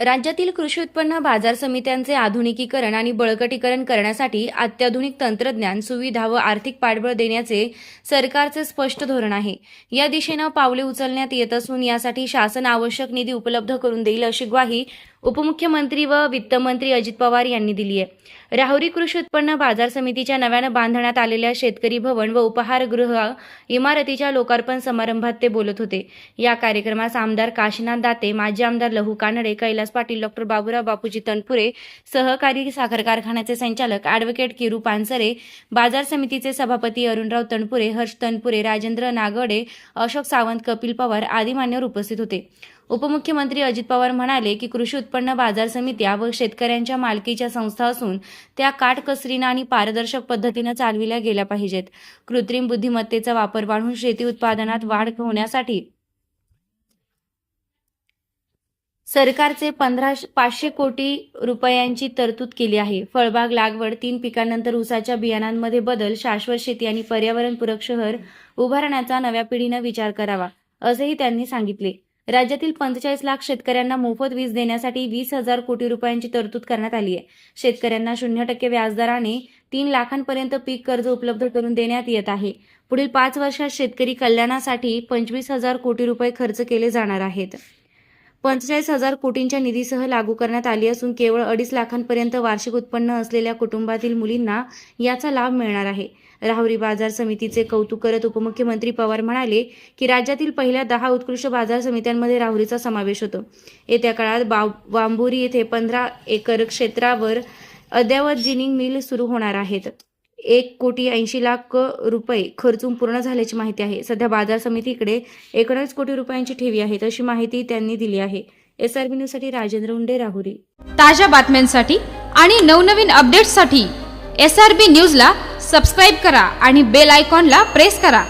राज्यातील कृषी उत्पन्न बाजार समित्यांचे आधुनिकीकरण आणि बळकटीकरण करण्यासाठी अत्याधुनिक तंत्रज्ञान सुविधा व आर्थिक पाठबळ देण्याचे सरकारचे स्पष्ट धोरण आहे. या दिशेनं पावले उचलण्यात येत असून यासाठी शासन आवश्यक निधी उपलब्ध करून देईल अशी ग्वाही उपमुख्यमंत्री व वित्तमंत्री अजित पवार यांनी दिली आहे. राहुरी कृषी उत्पन्न बाजार समितीच्या नव्यानं बांधण्यात आलेल्या शेतकरी भवन व उपहारगृह इमारतीच्या लोकार्पण समारंभात ते बोलत होते. या कार्यक्रमास आमदार काशीनाथ दाते माजी आमदार लहू कानडे कैलास पाटील डॉक्टर बाबुराव बापूजी तनपुरे सहकारी साखर कारखान्याचे संचालक ॲडव्होकेट किरू पानसरे बाजार समितीचे सभापती अरुणराव तनपुरे हर्ष तनपुरे राजेंद्र नागडे अशोक सावंत कपिल पवार आदी मान्यवर उपस्थित होते. उपमुख्यमंत्री अजित पवार म्हणाले की कृषी उत्पन्न बाजार समित्या व शेतकऱ्यांच्या मालकीच्या संस्था असून त्या काटकसरीनं आणि पारदर्शक पद्धतीनं चालविल्या गेल्या पाहिजेत. कृत्रिम बुद्धिमत्तेचा वापर वाढून शेती उत्पादनात वाढ होण्यासाठी सरकारचे पंधरा पाचशे कोटी रुपयांची तरतूद केली आहे. फळबाग लागवड तीन पिकांनंतर ऊसाच्या बियाणांमध्ये बदल शाश्वत शेती आणि पर्यावरणपूरक शहर उभारण्याचा नव्या पिढीनं विचार करावा असेही त्यांनी सांगितले. राज्यातील पंचेचाळीस लाख शेतकऱ्यांना मोफत वीज देण्यासाठी वीस हजार कोटी रुपयांची तरतूद करण्यात आली आहे. शेतकऱ्यांना शून्य टक्के व्याजदराने तीन लाखांपर्यंत पीक कर्ज उपलब्ध करून देण्यात येत आहे. पुढील पाच वर्षात शेतकरी कल्याणासाठी पंचवीस हजार कोटी रुपये खर्च केले जाणार आहेत. पंचेचाळीस हजार कोटींच्या निधीसह लागू करण्यात आली असून केवळ अडीच लाखांपर्यंत वार्षिक उत्पन्न असलेल्या कुटुंबातील मुलींना याचा लाभ मिळणार आहे. राहुरी बाजार समितीचे कौतुक करत उपमुख्यमंत्री पवार म्हणाले की राज्यातील पहिल्या दहा उत्कृष्ट बाजार समित्यांमध्ये राहुरीचा समावेश होतो. येत्या काळात बाव वांबुरी येथे पंधरा एकर क्षेत्रावर अद्ययावत जिनिंग मिल सुरू होणार आहेत. एक कोटी ऐंशी लाख रुपये खर्चून पूर्ण झाल्याची माहिती आहे. सध्या बाजार समितीकडे एकोणीस कोटी रुपयांची ठेवी आहे अशी माहिती त्यांनी दिली आहे. एस आर बी न्यूजसाठी राजेंद्र उंडे राहुरी. ताज्या बातम्यांसाठी आणि नवनवीन अपडेट्ससाठी एस आर बी न्यूजला सबस्क्राईब करा आणि बेल आयकॉनला प्रेस करा.